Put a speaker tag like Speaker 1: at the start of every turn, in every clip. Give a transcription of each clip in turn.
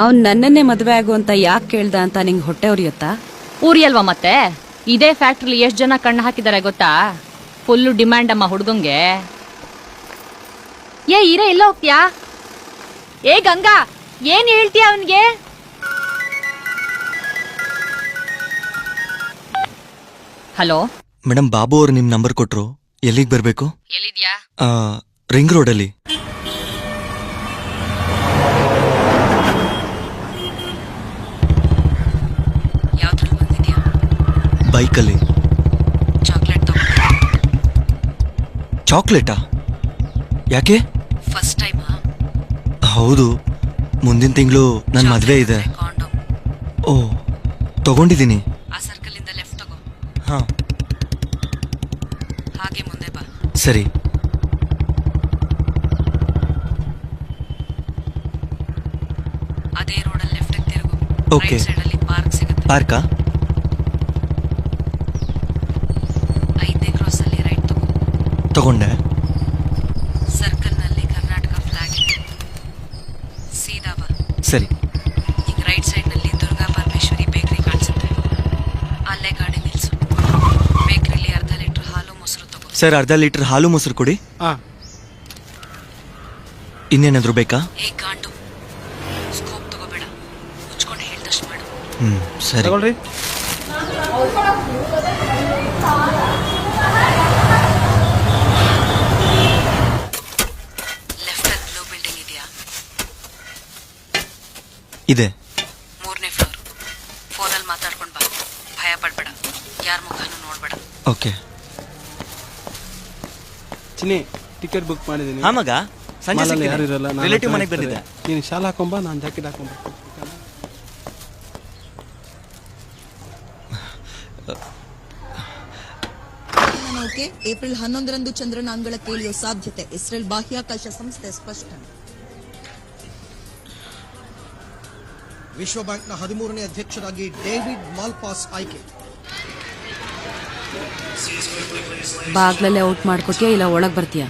Speaker 1: ಅವ್ನ್ ನನ್ನನ್ನೇ ಮದ್ವೆ ಆಗು ಅಂತ ಯಾಕೆ ಕೇಳ್ದ ಅಂತ ನಿಂಗ್ ಹೊಟ್ಟೆ ಉರಿಯುತ್ತಾ
Speaker 2: ಊರಿ ಅಲ್ವಾ ಮತ್ತೆ? ಇದೇ ಫ್ಯಾಕ್ಟ್ರಿಲಿ ಎಷ್ಟ್ ಜನ ಕಣ್ಣು ಹಾಕಿದ್ದಾರೆ ಗೊತ್ತಾ? ಫುಲ್ಲು ಡಿಮ್ಯಾಂಡ್ ಅಮ್ಮ ಹುಡ್ಗಂಗೆ. ಏ ಇರೇ ಇಲ್ಲ ಹೋಗ್ತೀಯಾ? ಏ ಗಂಗಾ ಏನ್ ಹೇಳ್ತೀಯ ಅವನ್ಗೆ? ಹಲೋ?
Speaker 3: ಮೇಡಮ್ ಬಾಬು ಅವ್ರು ನಿಮ್ ನಂಬರ್ ಕೊಟ್ರು. ಎಲ್ಲಿಗೆ ಬರ್ಬೇಕು?
Speaker 2: ಎಲ್ಲಿದ್ಯಾ?
Speaker 3: ಆ, ರಿಂಗ್ ರೋಡಲ್ಲಿ. ಬೈಕಲ್ಲಿ.
Speaker 1: ಚಾಕ್ಲೇಟ್ ತಗೋ.
Speaker 3: ಚಾಕ್ಲೇಟಾ? ಯಾಕೆ?
Speaker 1: ಫಸ್ಟ್ ಟೈಮ್
Speaker 3: ಹೌದು. ಮುಂದಿನ ತಿಂಗಳು ನನ್ನ ಮದುವೆ ಇದೆ.
Speaker 1: ಕಾಂಡೋಮ್
Speaker 3: ಓ ತಗೊಂಡಿದ್ದೀನಿ.
Speaker 1: ಆ ಸರ್ಕಲ್ ಇಂದ ಲೆಫ್ಟ್ ತಗೋ.
Speaker 3: ಹಾಂ.
Speaker 1: ಹಾಗೆ ಮುಂದೆ ಬಾ.
Speaker 3: ಸರಿ.
Speaker 1: ಅದೇ ರೋಡಲ್ಲಿ ಲೆಫ್ಟ್ ತಿರುಗು.
Speaker 3: Okay.
Speaker 1: ರೈಟ್ ಸೈಡ್ ಅಲ್ಲಿ ಪಾರ್ಕ್ ಸಿಗುತ್ತೆ.
Speaker 3: ಪಾರ್ಕಾ
Speaker 1: ಐದನೇ ಕ್ರಾಸ್ ಅಲ್ಲಿ ರೈಟ್ ತಗೋ
Speaker 3: ತಗೊಂಡೆ.
Speaker 1: ಸರ್ಕಲ್ನಲ್ಲಿ ಕರ್ನಾಟಕ ಫ್ಲಾಗ್ ಇದೆ. ಸೀದಾ ಬಾ.
Speaker 3: ಸರಿ.
Speaker 1: ಈಗ ರೈಟ್ ಸೈಡ್ನಲ್ಲಿ ದುರ್ಗಾ ಪರಮೇಶ್ವರಿ ಬೇಕರಿ ಕಾಣಿಸುತ್ತೆ. ಅಲ್ಲೇ ಗಾಡಿ ನಿಲ್ಸು. ಬೇಕರಿಲಿ ಅರ್ಧ ಲೀಟರ್ ಹಾಲು ಮೊಸರು ತಗೋ.
Speaker 3: ಸರ್ ಅರ್ಧ ಲೀಟರ್ ಹಾಲು ಮೊಸರು ಕೊಡಿ.
Speaker 4: ಹಾ.
Speaker 3: ಇನ್ನೇನಾದರೂ ಬೇಕಾ?
Speaker 1: ಏ ಗಾಂಡು. ಸ್ಕೋಪ್ ತಗೋಬೇಡ. ಮುಚ್ಕೊಂಡು ಹೇಳ್ದಷ್ಟು ಮಾಡು.
Speaker 3: ಹ್ಞೂ ಸರಿ.
Speaker 4: ತಗೊಳ್ರಿ
Speaker 1: ಲೆಫ್ಟ್ ಅಲ್ಲಿ ಬ್ಲೂ ಬಿಲ್ಡಿಂಗ್ ಇದೆಯಾ
Speaker 3: ಇದೆ.
Speaker 1: ಮೂರನೇ ಫ್ಲೋರ್ ಫೋನಲ್ಲಿ ಮಾತಾಡ್ಕೊಂಡು ಬಾ. ಭಯ ಪಡಬೇಡ. ಯಾರ ಮುಖನೂ ನೋಡ್ಬೇಡ.
Speaker 3: ಓಕೆ.
Speaker 4: ಚಿನ್ನಿ ಟಿಕೆಟ್ ಬುಕ್ ಮಾಡಿದ್ದೀನಿ.
Speaker 3: ಹಾ ಮಗ. ಸಂಜೆ
Speaker 4: ಸಿಕ್ಕಿ ಯಾರು ಇರಲ್ಲ ನಾನು
Speaker 3: ರಿಲೇಟಿವ್ ಮನೆಗೆ. ಬಂದಿದ್ದೆ.
Speaker 4: ನೀನು ಶಾಲ್ ಹಾಕೊಂಬ ನಾನು ಜಾಕೆಟ್ ಹಾಕೊಂಬ
Speaker 5: ನೌಕೆ ಏಪ್ರಿಲ್ ಹನ್ನೊಂದರಂದು ಚಂದ್ರನ ಅಂಗಳಕ್ಕೆ ಇಳಿಯುವ ಸಾಧ್ಯತೆ. ಇಸ್ರೇಲ್ ಬಾಹ್ಯಾಕಾಶ ಸಂಸ್ಥೆ ಸ್ಪಷ್ಟನೆ.
Speaker 6: ವಿಶ್ವ ಬ್ಯಾಂಕ್ನ ಹದಿಮೂರನೇ ಅಧ್ಯಕ್ಷರಾಗಿ ಡೇವಿಡ್ ಮಾಲ್ಪಾಸ್ ಆಯ್ಕೆ.
Speaker 1: ಬಾಗ್ಲಲ್ಲೇ ಔಟ್ ಮಾಡ್ಕೋತೀಯ ಇಲ್ಲ ಒಳಗೆ ಬರ್ತೀಯ?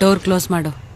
Speaker 1: ಡೋರ್ ಕ್ಲೋಸ್ ಮಾಡು.